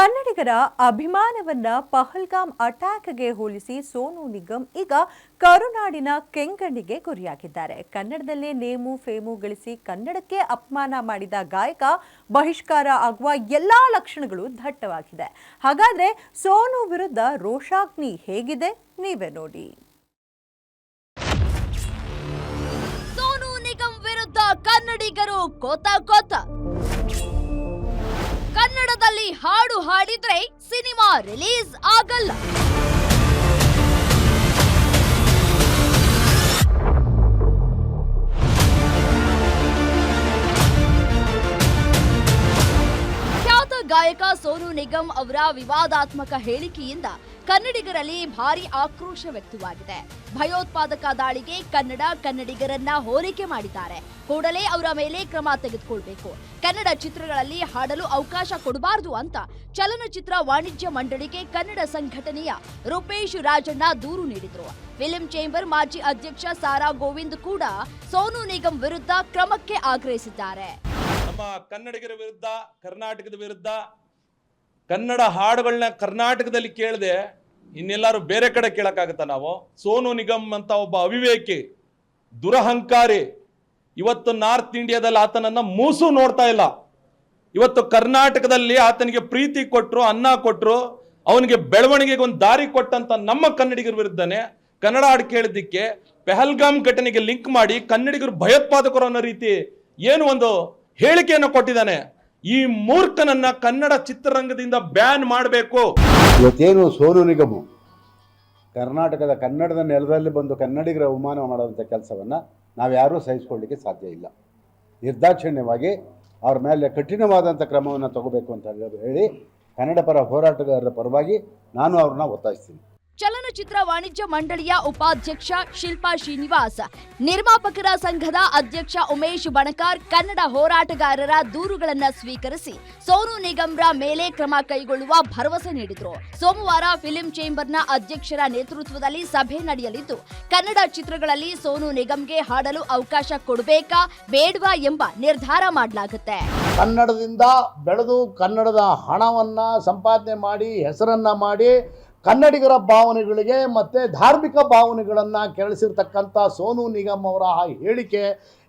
ಕನ್ನಡಿಗರ ಅಭಿಮಾನವನ್ನ ಪಹಲ್ಗಾಮ್ ಅಟ್ಯಾಕ್ಗೆ ಹೋಲಿಸಿ ಸೋನು ನಿಗಮ್ ಈಗ ಕರುನಾಡಿನ ಕೆಂಗಣ್ಣಿಗೆ ಗುರಿಯಾಗಿದ್ದಾರೆ. ಕನ್ನಡದಲ್ಲೇ ನೇಮು, ಫೇಮು ಗಳಿಸಿ ಕನ್ನಡಕ್ಕೆ ಅಪಮಾನ ಮಾಡಿದ ಗಾಯಕ ಬಹಿಷ್ಕಾರ ಆಗುವ ಎಲ್ಲಾ ಲಕ್ಷಣಗಳು ದಟ್ಟವಾಗಿದೆ. ಹಾಗಾದ್ರೆ ಸೋನು ವಿರುದ್ಧ ರೋಷಾಗ್ನಿ ಹೇಗಿದೆ? ನೀವೇ ನೋಡಿ. ಸೋನು ನಿಗಮ್ ವಿರುದ್ಧ ಕನ್ನಡಿಗರು ಕೋತ ಕೋತ. ಕನ್ನಡದಲ್ಲಿ ಹಾಡು ಹಾಡಿದ್ರೆ ಸಿನಿಮಾ ರಿಲೀಸ್ ಆಗಲ್ಲ. ಖ್ಯಾತ ಗಾಯಕ ಸೋನು ನಿಗಮ್ ಅವರ ವಿವಾದಾತ್ಮಕ ಹೇಳಿಕೆಯಿಂದ ಕನ್ನಡಿಗರಲ್ಲಿ ಭಾರಿ ಆಕ್ರೋಶ ವ್ಯಕ್ತವಾಗಿದೆ. ಭಯೋತ್ಪಾದಕ ದಾಳಿಗೆ ಕನ್ನಡ ಕನ್ನಡಿಗರನ್ನ ಹೋಲಿಕೆ ಮಾಡಿದ್ದಾರೆ. ಕೂಡಲೇ ಅವರ ಮೇಲೆ ಕ್ರಮ ತೆಗೆದುಕೊಳ್ಬೇಕು. ಕನ್ನಡ ಚಿತ್ರಗಳಲ್ಲಿ ಹಾಡಲು ಅವಕಾಶ ಕೊಡಬಾರದು ಅಂತ ಚಲನಚಿತ್ರ ವಾಣಿಜ್ಯ ಮಂಡಳಿಗೆ ಕನ್ನಡ ಸಂಘಟನೆಯ ರೂಪೇಶ್ ರಾಜಣ್ಣ ದೂರು ನೀಡಿದ್ರು. ಫಿಲಿಂ ಚೇಂಬರ್ ಮಾಜಿ ಅಧ್ಯಕ್ಷ ಸಾರಾ ಗೋವಿಂದ್ ಕೂಡ ಸೋನು ನಿಗಮ್ ವಿರುದ್ಧ ಕ್ರಮಕ್ಕೆ ಆಗ್ರಹಿಸಿದ್ದಾರೆ. ನಮ್ಮ ಕನ್ನಡಿಗರ ವಿರುದ್ಧ, ಕರ್ನಾಟಕದ ವಿರುದ್ಧ ಕನ್ನಡ ಹಾಡುಗಳನ್ನ ಕರ್ನಾಟಕದಲ್ಲಿ ಕೇಳದೆ ಇನ್ನೆಲ್ಲರೂ ಬೇರೆ ಕಡೆ ಕೇಳಕ್ಕಾಗತ್ತ ನಾವು? ಸೋನು ನಿಗಮ್ ಅಂತ ಒಬ್ಬ ಅವಿವೇಕಿ, ದುರಹಂಕಾರಿ, ಇವತ್ತು ನಾರ್ತ್ ಇಂಡಿಯಾದಲ್ಲಿ ಆತನನ್ನ ಮೂಸು ನೋಡ್ತಾ ಇಲ್ಲ. ಇವತ್ತು ಕರ್ನಾಟಕದಲ್ಲಿ ಆತನಿಗೆ ಪ್ರೀತಿ ಕೊಟ್ಟರು ಅನ್ನ ಕೊಟ್ಟರು ಅವನಿಗೆ ಬೆಳವಣಿಗೆಗೆ ಒಂದು ದಾರಿ ಕೊಟ್ಟಂತ ನಮ್ಮ ಕನ್ನಡಿಗರ ವಿರುದ್ಧನೇ ಕನ್ನಡ ಹಾಡು ಕೇಳಿದ್ದಕ್ಕೆ ಪೆಹಲ್ಗಾಮ್ ಘಟನೆಗೆ ಲಿಂಕ್ ಮಾಡಿ ಕನ್ನಡಿಗರು ಭಯೋತ್ಪಾದಕರು ಅನ್ನೋ ರೀತಿ ಏನು ಒಂದು ಹೇಳಿಕೆಯನ್ನು ಕೊಟ್ಟಿದ್ದಾನೆ. ಈ ಮೂರ್ಖನನ್ನ ಕನ್ನಡ ಚಿತ್ರರಂಗದಿಂದ ಬ್ಯಾನ್ ಮಾಡಬೇಕು. ಇವತ್ತೇನು ಸೋನು ನಿಗಮ? ಕರ್ನಾಟಕದ ಕನ್ನಡದ ನೆಲದಲ್ಲಿ ಬಂದು ಕನ್ನಡಿಗರ ಅವಮಾನ ಮಾಡುವಂಥ ಕೆಲಸವನ್ನು ನಾವು ಯಾರೂ ಸಹಿಸ್ಕೊಳ್ಳಿಕ್ಕೆ ಸಾಧ್ಯ ಇಲ್ಲ. ನಿರ್ದಾಕ್ಷಿಣ್ಯವಾಗಿ ಅವ್ರ ಮೇಲೆ ಕಠಿಣವಾದಂಥ ಕ್ರಮವನ್ನು ತಗೋಬೇಕು ಅಂತ ಹೇಳಿ ಕನ್ನಡ ಪರ ಹೋರಾಟಗಾರರ ಪರವಾಗಿ ನಾನು ಅವ್ರನ್ನ ಒತ್ತಾಯಿಸ್ತೀನಿ. ಚಲನಚಿತ್ರ ವಾಣಿಜ್ಯ ಮಂಡಳಿಯ ಉಪಾಧ್ಯಕ್ಷ ಶಿಲ್ಪಾ ಶ್ರೀನಿವಾಸ್, ನಿರ್ಮಾಪಕರ ಸಂಘದ ಅಧ್ಯಕ್ಷ ಉಮೇಶ್ ಬಣಕಾರ್, ಕನ್ನಡ ಹೋರಾಟಗಾರರ ದೂರುಗಳನ್ನ ಸ್ವೀಕರಿಸಿ ಸೋನು ನಿಗಮ್ರ ಮೇಲೆ ಕ್ರಮ ಕೈಗೊಳ್ಳುವ ಭರವಸೆ ನೀಡಿದರು. ಸೋಮವಾರ ಫಿಲ್ಮ್ ಚೇಂಬರ್ನ ಅಧ್ಯಕ್ಷರ ನೇತೃತ್ವದಲ್ಲಿ ಸಭೆ ನಡೆಯಲಿದ್ದು, ಕನ್ನಡ ಚಿತ್ರಗಳಲ್ಲಿ ಸೋನು ನಿಗಮ್ಗೆ ಹಾಡಲು ಅವಕಾಶ ಕೊಡಬೇಕಾ, ಬೇಡವಾ ಎಂಬ ನಿರ್ಧಾರ ಮಾಡಲಾಗುತ್ತೆ. ಕನ್ನಡದಿಂದ ಬೆಳೆದು ಕನ್ನಡದ ಹಣವನ್ನು ಸಂಪಾದನೆ ಮಾಡಿ, ಹೆಸರನ್ನ ಮಾಡಿ ಕನ್ನಡಿಗರ ಭಾವನೆಗಳಿಗೆ ಮತ್ತು ಧಾರ್ಮಿಕ ಭಾವನೆಗಳನ್ನು ಕೆರಳಿಸಿರ್ತಕ್ಕಂಥ ಸೋನು ನಿಗಮ್ ಅವರ ಆ ಹೇಳಿಕೆ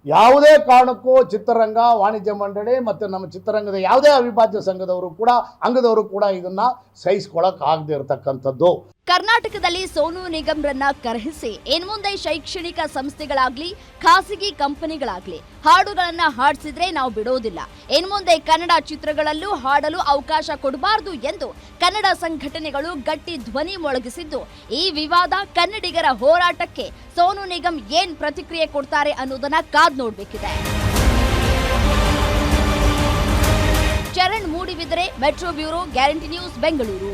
ಯಾವುದೇ ಕಾರಣಕ್ಕೂ ಚಿತ್ರರಂಗ, ವಾಣಿಜ್ಯ ಮಂಡಳಿ ಮತ್ತು ನಮ್ಮ ಚಿತ್ರರಂಗದ ಯಾವುದೇ ಅವಿಭಾಜ್ಯ ಸಂಘದವರು ಕೂಡ, ಅಂಗದವರು ಕೂಡ ಇದನ್ನ ಸಹಿಸ್ಕೊಳ್ಳೋಕೆ ಆಗದೆ ಇರತಕ್ಕಂಥದ್ದು. ಕರ್ನಾಟಕದಲ್ಲಿ ಸೋನು ನಿಗಮ್ರನ್ನ ಕರೆಸಿ ಇನ್ಮುಂದೆ ಶೈಕ್ಷಣಿಕ ಸಂಸ್ಥೆಗಳಾಗ್ಲಿ, ಖಾಸಗಿ ಕಂಪನಿಗಳಾಗ್ಲಿ, ಹಾಡುಗಳನ್ನ ಹಾಡಿಸಿದ್ರೆ ನಾವು ಬಿಡೋದಿಲ್ಲ. ಇನ್ಮುಂದೆ ಕನ್ನಡ ಚಿತ್ರಗಳಲ್ಲೂ ಹಾಡಲು ಅವಕಾಶ ಕೊಡಬಾರದು ಎಂದು ಕನ್ನಡ ಸಂಘಟನೆಗಳು ಗಟ್ಟಿ ಧ್ವನಿ ಮೊಳಗಿಸಿದ್ದು, ಈ ವಿವಾದ ಕನ್ನಡಿಗರ ಹೋರಾಟಕ್ಕೆ ಸೋನು ನಿಗಮ್ ಏನ್ ಪ್ರತಿಕ್ರಿಯೆ ಕೊಡ್ತಾರೆ ಅನ್ನೋದನ್ನ ಕಾದ್ ನೋಡ್ಬೇಕಿದೆ? Charan Moodbidri metro bureau guarantee news Bengaluru